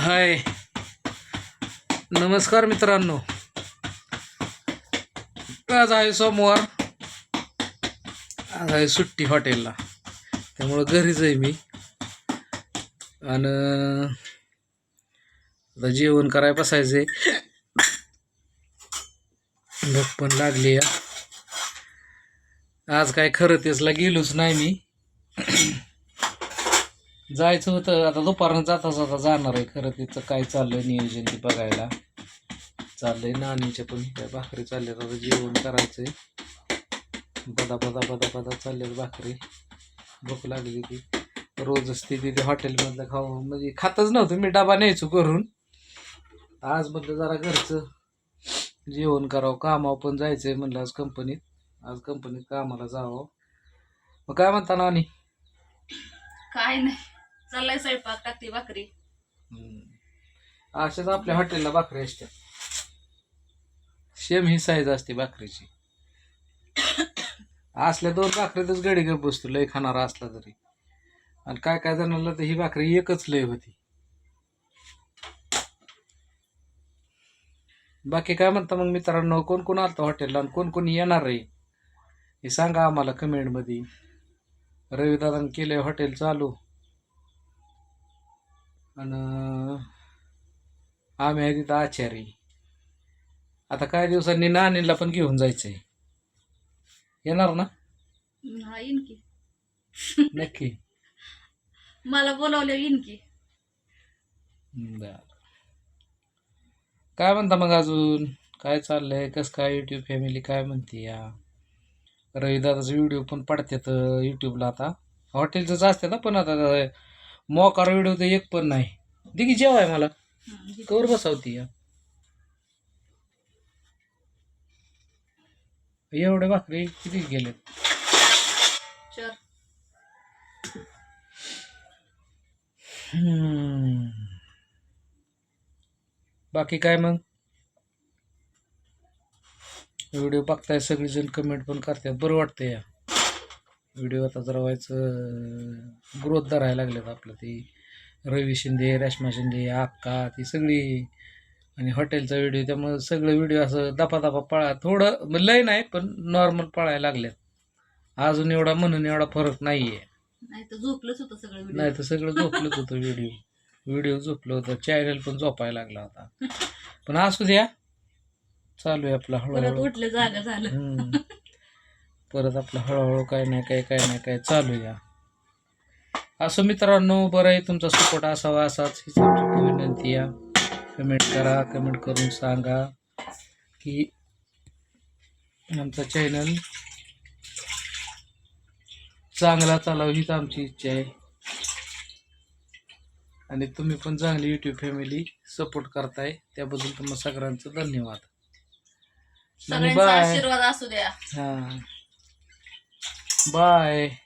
हाय. नमस्कार मित्रांनो. आज आहे सोमवार. आज आहे सुट्टी हॉटेलला. त्यामुळं घरीच आहे मी. आणि आता जेवण करायला बसायचंय. भूक पण लागली आज काय खरं तेचला गेलोच नाही मी. जायचं होतं आता दुपारनं जाता जाता जाणार आहे. खरं तिचं काय चाललंय नियोजन ते बघायला. चाललंय नानीच्या पण काय भाकरी चालल्यात. आता जेवण करायचंय. बदा बदा बदा बदा चालल्यात भाकरी. भूक लागली की रोजच ती तिथे हॉटेलमधलं खाऊ म्हणजे खातच नव्हतं मी डबा न्यायचो करून आज म्हटलं जरा घरचं जेवण करावं कामावर पण जायचंय म्हणलं आज कंपनीत. आज कंपनीत कामाला जावं. मग काय म्हणता नानी? काय नाही. चाललाय स्वयंपाक टाकते भाकरी. अशाच आपल्या हॉटेलला भाकरी असते सेम ही साईज असते भाकरीची. असल्या दोन भाकरीतच गडी गप बसतो लय खाणारा असला तरी. आणि काय काय जणांना तर ही भाकरी एकच लय होती. बाकी काय म्हणता मग मित्रांनो कोण कोण आलतं हॉटेलला आणि कोण कोण येणार आहे? हे सांगा आम्हाला कमेंटमध्ये रविदादान केलंय हॉटेल चालू. आणि आम्ही आहे तिथं आचारी. आता काही दिवसांनी नानीला पण घेऊन जायचंय. येणार ना? हा येईन की. नक्की. मला बोलावलं येईन की. बर. काय म्हणता मग अजून? काय चाललंय? कसं काय युट्यूब फॅमिली काय म्हणते या? रविदादाचे व्हिडिओ पण पडतात युट्यूबला आता. हॉटेलचंच असतात पण आता मोकार व्हिडिओ तर एक पण नाही. दिगी जेवाय मला. हं, घे. कवर बसावती या. एवढे भाकरी किती गेले बाकी काय मग? व्हिडिओ बघताय सगळेजण कमेंट पण करतात बरं वाटतं या. व्हिडिओ आता जरा व्हायचं ग्रोथ धरायला लागलेत आपलं ती. रवी शिंदे रेश्मा शिंदे अक्का ती सगळी. आणि हॉटेलचा व्हिडिओ त्यामुळे सगळं व्हिडिओ असं दपा दपा पळा थोडं म्हणजे लय नाही पण नॉर्मल पळायला लागल्यात अजून एवढा म्हणून एवढा फरक नाही आहे नाही तर झोपलंच होतं सगळं व्हिडिओ. नाही तर सगळं झोपलंच होतं व्हिडिओ. व्हिडिओ झोपलं होतं चॅनल पण झोपायला लागला होता. पण असू द्या चालू आहे आपला हळूहळू. उठलं जागा झालं. परत आपलं हळूहळू काय नाही काय काय नाही काय चालू या. असं मित्रांनो बरं आहे तुमचा सपोर्ट असावा असाच हीच आमची विनंती या कमेंट करा कमेंट करून सांगा की आमचा चॅनल चांगला चालावं हीच आमची इच्छा आहे. आणि तुम्ही पण चांगली युट्यूब फॅमिली सपोर्ट करताय त्याबद्दल तुम्हाला सगळ्यांचं धन्यवाद. आशीर्वाद असू द्या. हा. Bye.